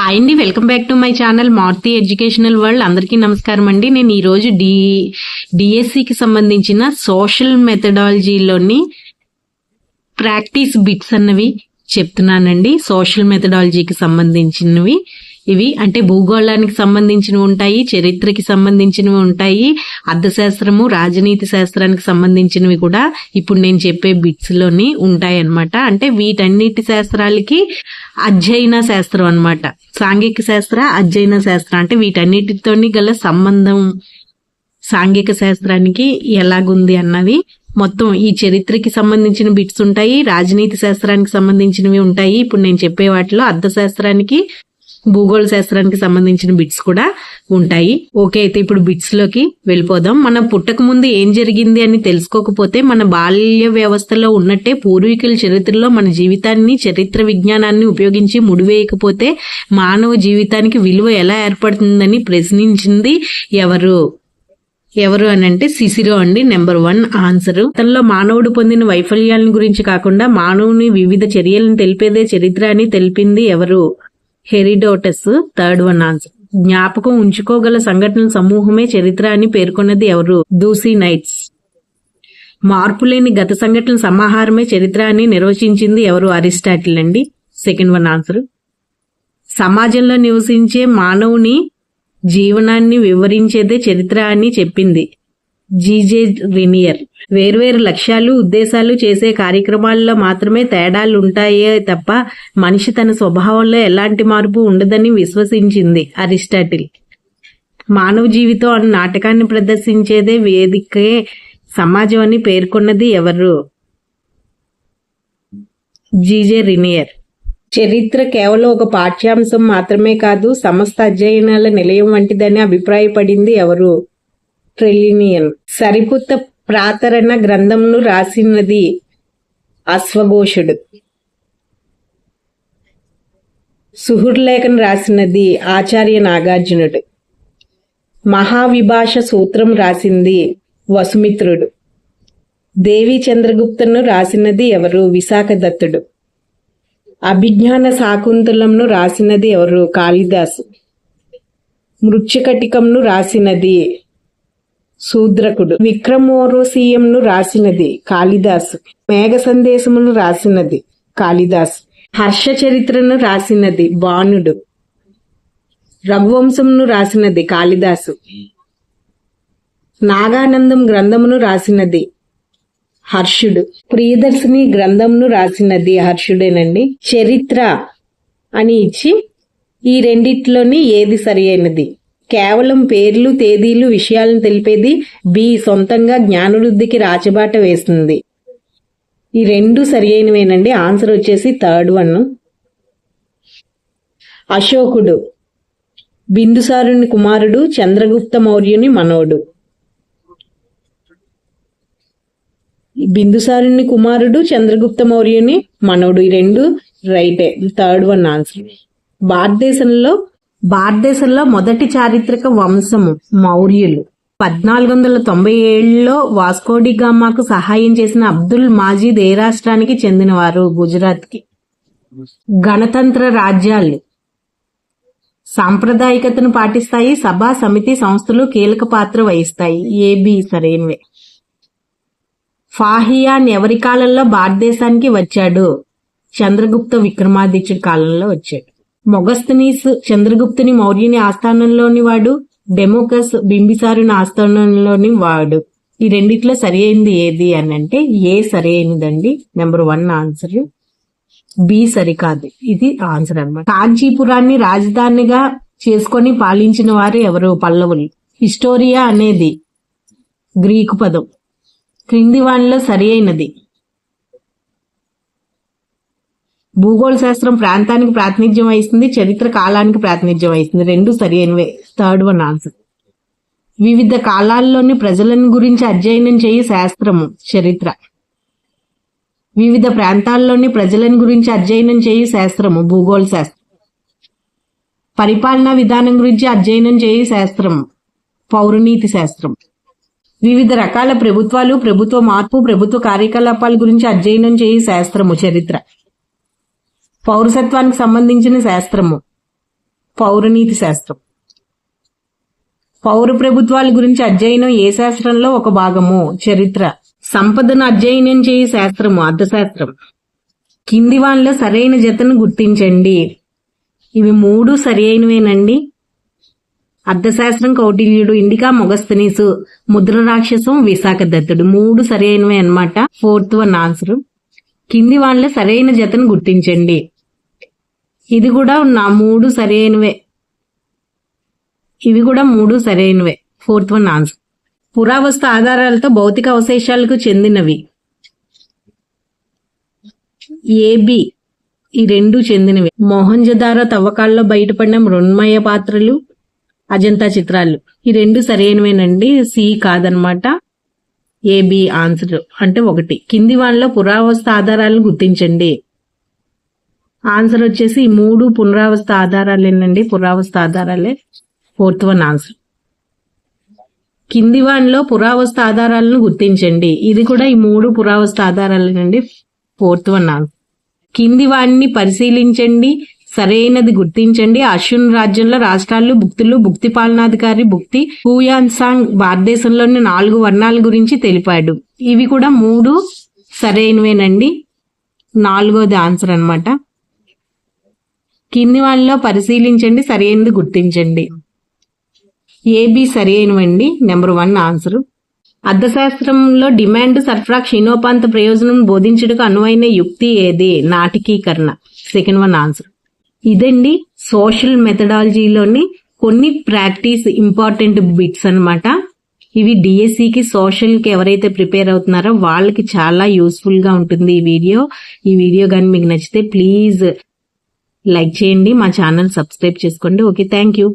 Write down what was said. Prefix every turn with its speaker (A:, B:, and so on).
A: Hi అండి welcome back to my channel Marthi educational world అందరికీ నమస్కారం అండి. నేను ఈరోజు డి డిఎస్సికి సంబంధించిన సోషల్ మెథడాలజీలోని ప్రాక్టీస్ బిట్స్ అన్నవి చెప్తున్నానండి. సోషల్ మెథడాలజీకి సంబంధించినవి. ఇవి అంటే భూగోళానికి సంబంధించినవి ఉంటాయి చరిత్రకి సంబంధించినవి ఉంటాయి అర్థశాస్త్రము రాజనీతి శాస్త్రానికి సంబంధించినవి కూడా ఇప్పుడు నేను చెప్పే బిట్స్లోని ఉంటాయి అన్నమాట. అంటే వీటన్నిటి శాస్త్రాలకి అధ్యయన శాస్త్రం అన్నమాట. సాంఘిక శాస్త్ర అధ్యయన శాస్త్రం అంటే వీటన్నిటితోని గల సంబంధం సాంఘిక శాస్త్రానికి ఎలాగుంది అన్నది. మొత్తం ఈ చరిత్రకి సంబంధించిన బిట్స్ ఉంటాయి రాజనీతి శాస్త్రానికి సంబంధించినవి ఉంటాయి. ఇప్పుడు నేను చెప్పే వాటిలో అర్థశాస్త్రానికి భూగోళ శాస్త్రానికి సంబంధించిన బిట్స్ కూడా ఉంటాయి. ఓకే అయితే ఇప్పుడు బిట్స్లోకి వెళ్ళిపోదాం. మన పుట్టక ముందు ఏం జరిగింది అని తెలుసుకోకపోతే మన బాల్య వ్యవస్థలో ఉన్నట్టే పూర్వీకుల చరిత్రలో మన జీవితాన్ని చరిత్ర విజ్ఞానాన్ని ఉపయోగించి ముడివేయకపోతే మానవ జీవితానికి విలువ ఎలా ఏర్పడుతుందని ప్రశ్నించింది ఎవరు? ఎవరు అని అంటే సిసిరో అండి నెంబర్ వన్ ఆన్సర్ తనలో మానవుడు పొందిన వైఫల్యాలను గురించి కాకుండా మానవుని వివిధ చర్యలను తెలిపేదే చరిత్ర అని తెలిపింది ఎవరు? Herodotus third one answer. జ్ఞాపకం ఉంచుకోగల సంఘటనల సమూహమే చరిత్ర అని పేర్కొన్నది ఎవరు? Thucydides. మార్పులేని గత సంఘటనల సమాహారమే చరిత్ర అని నిర్వచించింది ఎవరు? అరిస్టాటిల్ అండి. Second one answer. సమాజంలో నివసించే మానవుని జీవనాన్ని వివరించేదే చరిత్ర అని చెప్పింది. జీజే రినియర్ వేర్వేరు లక్ష్యాలు ఉద్దేశాలు చేసే కార్యక్రమాల్లో మాత్రమే తేడాలు ఉంటాయే తప్ప మనిషి తన స్వభావంలో ఎలాంటి మార్పు ఉండదని విశ్వసించింది అరిస్టాటిల్. మానవ జీవితం అన్న నాటకాన్ని ప్రదర్శించేదే వేదికే సమాజం అని పేర్కొన్నది ఎవరు? G J Renier. చరిత్ర కేవలం ఒక పాఠ్యాంశం మాత్రమే కాదు సమస్త అధ్యయనాల నిలయం వంటిదని అభిప్రాయపడింది ఎవరు? ట్రెలినియన్. సరిపుత్త ప్రాతరణ గ్రంథంను రాసినది అశ్వఘోషుడు. సుహృలేఖను రాసినది ఆచార్య నాగార్జునుడు. మహావిభాష సూత్రం రాసింది వసుమిత్రుడు. దేవి చంద్రగుప్తను రాసినది ఎవరు? విశాఖదత్తుడు. అభిజ్ఞాన శాకుంతలంను రాసినది ఎవరు? కాళిదాసు. మృత్యుకటికంను రాసినది శూద్రకుడు. విక్రమోరోసీయంను రాసినది కాళిదాసు. మేఘ సందేశమును రాసినది కాళిదాసు. హర్ష చరిత్రను రాసినది బాణుడు రఘువంశంను రాసినది కాళిదాసు. నాగానందం గ్రంథమును రాసినది హర్షుడు. ప్రియదర్శిని గ్రంథంను రాసినది హర్షుడేనండి. చరిత్ర అని ఇచ్చి ఈ రెండిట్లోని ఏది సరి అయినది? కేవలం పేర్లు తేదీలు విషయాలను తెలిపేది బి. సొంతంగా జ్ఞానవృద్ధికి రాచబాట వేస్తుంది. ఈ రెండు సరి అయినవేనండి ఆన్సర్ వచ్చేసి థర్డ్ వన్. అశోకుడు. బిందుసారుని కుమారుడు చంద్రగుప్త మౌర్యుని మనోడు. బిందుసారుని కుమారుడు చంద్రగుప్త మౌర్యుని మనోడు. ఈ రెండు రైటే. Third one answer. భారతదేశంలో భారతదేశంలో మొదటి చారిత్రక వంశము మౌర్యులు. పద్నాలుగు వందల తొంభై ఏడులో వాస్కోడిగామాకు సహాయం చేసిన అబ్దుల్ మాజీద్ ఏ రాష్ట్రానికి చెందినవారు? గుజరాత్కి గణతంత్ర రాజ్యాలు. సాంప్రదాయకతను పాటిస్తాయి సభా సమితి సంస్థలు కీలక పాత్ర వహిస్తాయి. ఏబి సరైనవే. ఫాహియాన్ ఎవరి కాలంలో భారతదేశానికి వచ్చాడు. చంద్రగుప్త విక్రమాదిత్యుడి కాలంలో వచ్చాడు. మొగస్తనీస్ చంద్రగుప్తుని మౌర్యుని ఆస్థానంలోని వాడు డెమోకస్ బింబిసారుని ఆస్థానంలోని వాడు. ఈ రెండిట్లో సరి అయింది ఏది అని అంటే ఏ సరి అయినదండి నెంబర్ వన్ ఆన్సర్. బి సరికాదు. ఇది ఆన్సర్ అనమాట కాంచీపురాన్ని రాజధానిగా చేసుకొని పాలించిన వారు ఎవరు? పల్లవులు. హిస్టోరియా అనేది గ్రీకు పదం. క్రింది వానిలో సరి అయినది. భూగోళ శాస్త్రం ప్రాంతానికి ప్రాతినిధ్యం వహిస్తుంది చరిత్ర కాలానికి ప్రాతినిధ్యం వహిస్తుంది. రెండు సరి అయినవే థర్డ్ వన్ ఆన్సర్. వివిధ కాలాల్లోని ప్రజలను గురించి అధ్యయనం చేయి శాస్త్రము చరిత్ర. వివిధ ప్రాంతాల్లోని ప్రజలను గురించి అధ్యయనం చేయి శాస్త్రము భూగోళ శాస్త్రం పరిపాలనా విధానం గురించి అధ్యయనం చేయి శాస్త్రము పౌరనీతి శాస్త్రం. వివిధ రకాల ప్రభుత్వాలు ప్రభుత్వ మార్పు ప్రభుత్వ కార్యకలాపాల గురించి అధ్యయనం చేయి శాస్త్రము చరిత్ర. పౌరసత్వానికి సంబంధించిన శాస్త్రము. పౌరనీతి శాస్త్రం. పౌర ప్రభుత్వాల గురించి అధ్యయనం ఏ శాస్త్రంలో ఒక భాగము? చరిత్ర. సంపదను అధ్యయనం చేయ శాస్త్రము అర్థశాస్త్రం. కింది వాళ్ళ సరైన జతను గుర్తించండి. ఇవి మూడు సరి అయినవేనండి అర్థశాస్త్రం కౌటిల్యుడు ఇండికా మొగస్తనీసు ముద్ర రాక్షసం విశాఖ దత్తుడు. మూడు సరైనవే అనమాట ఫోర్త్ వన్ ఆన్సర్. కింది వాళ్ళ సరైన జతను గుర్తించండి. ఇది కూడా నా మూడు సరైనవే. ఇవి కూడా మూడు సరైనవే. ఫోర్త్ వన్ ఆన్సర్ పురావస్తు ఆధారాలతో భౌతిక అవశేషాలకు చెందినవి. ఏబి ఈ రెండు చెందినవి. మోహంజదారో తవ్వకాల్లో బయటపడిన మృణ్మయ పాత్రలు అజంతా చిత్రాలు. ఈ రెండు సరైనవేనండి. సి కాదనమాట. ఏబి ఆన్సర్ అంటే ఒకటి. కింది వాళ్ళలో పురావస్తు ఆధారాలను గుర్తించండి. ఆన్సర్ వచ్చేసి ఈ మూడు పునరావస్థ ఆధారాలేనండి పురావస్తు ఆధారాలే. ఫోర్త్ వన్ ఆన్సర్ కింది వాన్లో పురావస్థ ఆధారాలను గుర్తించండి. ఇది కూడా ఈ మూడు పురావస్తు ఆధారాలేనండి. ఫోర్త్ వన్ ఆన్సర్ కింది వాణ్ణి పరిశీలించండి. సరైనది గుర్తించండి. అశ్విన్ రాజ్యంలో రాష్ట్రాలు భుక్తులు భుక్తి పాలనాధికారి భుక్తి హూయాన్సాంగ్ భారతదేశంలోని నాలుగు వర్ణాల గురించి తెలిపాడు. ఇవి కూడా మూడు సరైనవేనండి. నాలుగోది ఆన్సర్ అనమాట కింది వాళ్ళలో పరిశీలించండి సరైనది గుర్తించండి. ఏబి అయినవండి నెంబర్ వన్ ఆన్సర్ అర్థశాస్త్రంలో డిమాండ్ సరఫరా క్షీణోపాంత ప్రయోజనం బోధించుటకు అనువైన యుక్తి ఏది? నాటకీకరణ. సెకండ్ వన్ ఆన్సర్ ఇదండి సోషల్ మెథడాలజీలోని కొన్ని ప్రాక్టీస్ ఇంపార్టెంట్ బిట్స్ అన్నమాట. ఇవి డిఎస్సికి సోషల్కి ఎవరైతే ప్రిపేర్ అవుతున్నారో వాళ్ళకి చాలా యూస్ఫుల్గా ఉంటుంది ఈ వీడియో ఈ వీడియో కానీ మీకు నచ్చితే ప్లీజ్ లైక్ చేయండి మా ఛానల్ సబ్స్క్రైబ్ చేసుకోండి. Okay thank you.